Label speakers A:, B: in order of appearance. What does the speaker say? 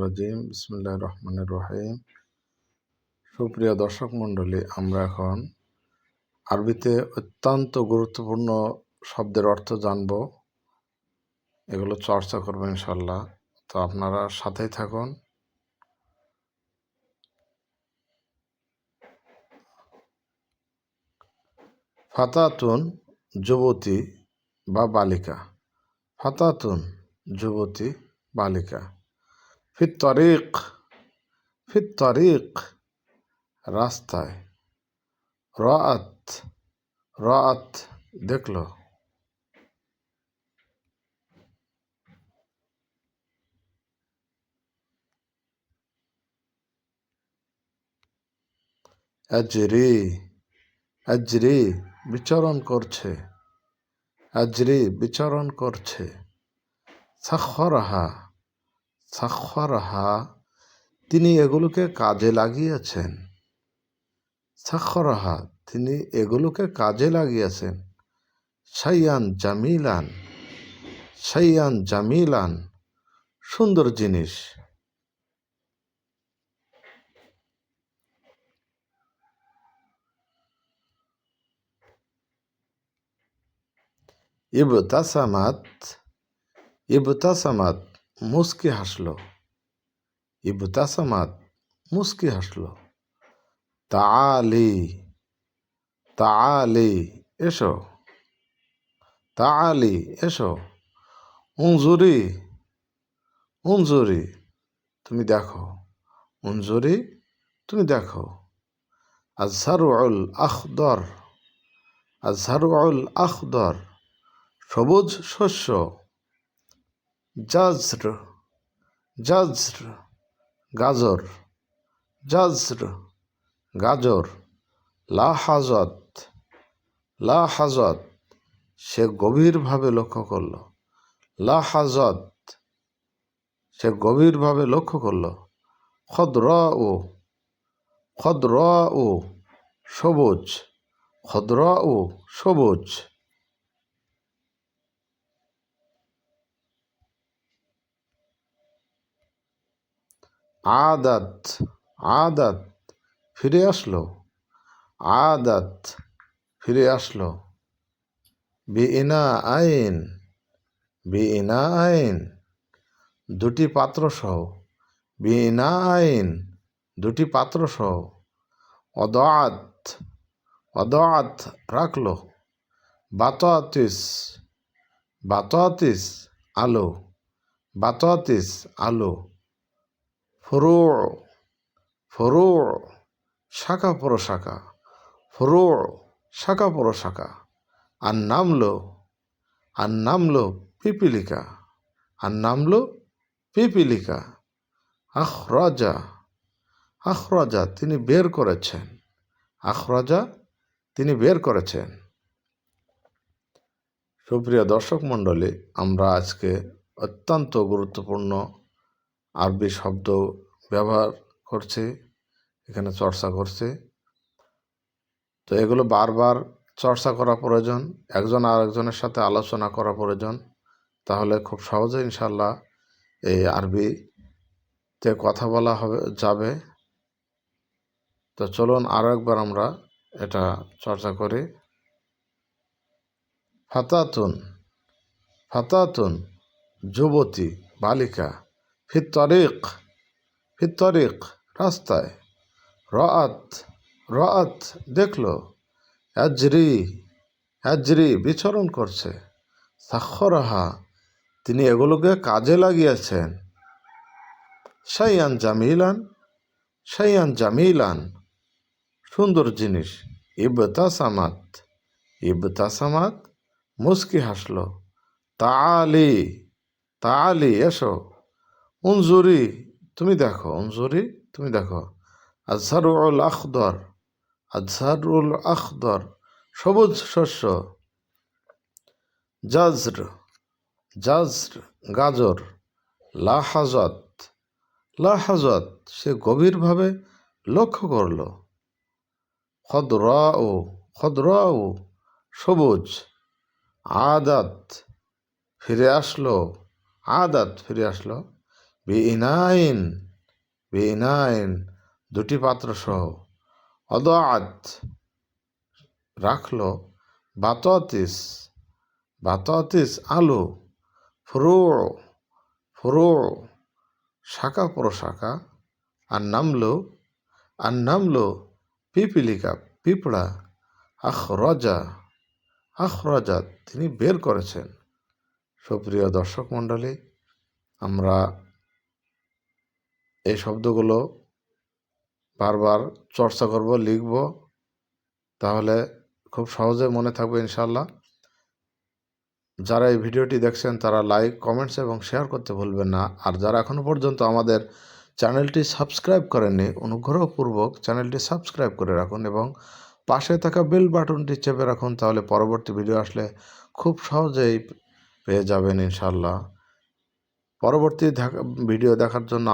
A: রাজিম বিসমুল্লাহ রহমানের রহিম। সুপ্রিয় দর্শক মণ্ডলী, আমরা এখন আরবিতে অত্যন্ত গুরুত্বপূর্ণ শব্দের অর্থ জানব। এগুলো চর্চা করব ইনশাল্লাহ তো আপনারা সাথেই থাকুন। ফাতাতুন যুবতী বা বালিকা। ফাতাতুন যুবতী বালিকা ফির তরিক ফির তরিক রাস্তায়। রাত রাত, দেখল। আজরি আজরি, বিচরণ করছে। আজরি, বিচরণ করছে। সাক্ষরহা সাক্ষরহা, তিনি এগুলোকে কাজে লাগিয়েছেন। সাক্ষরহা, তিনি এগুলোকে কাজে লাগিয়েছেন। সাইয়ান জামিলান সাইয়ান জামিলান, সুন্দর জিনিস। ইবতাসামাত ইবতাসামাত মুস্কি হাসল। ইবতাসামাত মুস্কি হাসল। তালি তালি এসো। তালি এসো। উনজুরি উনজুরি, তুমি দেখো। উনজুরি, তুমি দেখো। আজহারুল আখদর আজহারুল আখদর, সবুজ শস্য। জাজর জাজর, গাজর জাজর, গাজর, লাহাজত লাহাজত, সে গভীরভাবে লক্ষ্য করল। লাহাজত, সে গভীরভাবে লক্ষ্য করল। খদ্র ও খদ্র ও সবুজ খদ্র ও সবুজ। আদাত আদাত, ফিরে আসলো। আদাত, ফিরে আসলো। বিনা আইন বিনা আইন, দুটি পাত্র সহ। বিনা আইন, দুটি পাত্র সহ। অদাত অদাত রাখল। বাতাতিস বাতাতিস আলো বাতাতিস আলো। ফরু ফরু শাখা পর শাখা ফরু শাখা পর শাখা। আর নামলো আর নামলো পিপিলিকা, আর নামলো পিপিলিকা। আখ রাজা আখ রাজা তিনি বের করেছেন। আখ রাজা তিনি বের করেছেন। সুপ্রিয় দর্শক মণ্ডলী, আমরা আজকে অত্যন্ত গুরুত্বপূর্ণ আরবি শব্দ ব্যবহার করছে, এখানে চর্চা করছে। তো এগুলো বারবার চর্চা করা প্রয়োজন, একজন আর একজনের সাথে আলোচনা করা প্রয়োজন। তাহলে খুব সহজে ইনশাল্লাহ এই আরবিতে কথা বলা হবে, যাবে। তো চলুন আরও একবার আমরা এটা চর্চা করি। ফাতাতুন ফাতাতুন, যুবতী, বালিকা। ফির তরিক ফির তরিক রাস্তায়। রাত রাত দেখল অ্যাজরি অ্যাজরি বিচরণ করছে। সাক্ষরহা, তিনি এগুলোকে কাজে লাগিয়েছেন। সাইয়ান জামিলান সাইয়ান জামিলান। সুন্দর জিনিস, ইবতাসামাত ইবতাসামাত, মুস্কি হাসল। তালি তালি এসো। উনজুরি তুমি দেখো উনজুরি তুমি দেখো। আজহারুল আখদর আজহারুল আখদর, সবুজ শস্য, জাজর জাজর, গাজর, লাহাজত লাহাজত, সে গভীরভাবে লক্ষ্য করল। খদরাও খদরাও সবুজ, আদাত, ফিরে আসলো, আদাত ফিরে আসলো। বি ইনাইন বি ইনাইন দুটি পাত্র সহ। অদাত রাখল। বাতাতিস বাতাতিস আলু। ফ্রু ফ্রু, শাখা প্রশাখা আর নামলো আর নামলো পিপিলিকা, পিঁপড়া। আখ রজা আখ রজা তিনি বের করেছেন। সুপ্রিয় দর্শক মণ্ডলী, আমরা এই শব্দগুলো বারবার চর্চা করব, লিখব। তাহলে খুব সহজে মনে থাকবে ইনশাল্লাহ যারা এই ভিডিওটি দেখছেন, তারা লাইক, কমেন্টস এবং শেয়ার করতে ভুলবেন না। আর যারা এখনও পর্যন্ত আমাদের চ্যানেলটি সাবস্ক্রাইব করেননি, অনুগ্রহপূর্বক চ্যানেলটি সাবস্ক্রাইব করে রাখুন এবং পাশে থাকা বেল বাটনটি চেপে রাখুন, তাহলে পরবর্তী ভিডিও আসলে খুব সহজেই পেয়ে যাবেন ইনশাল্লাহ পরবর্তী ভিডিও দেখার জন্য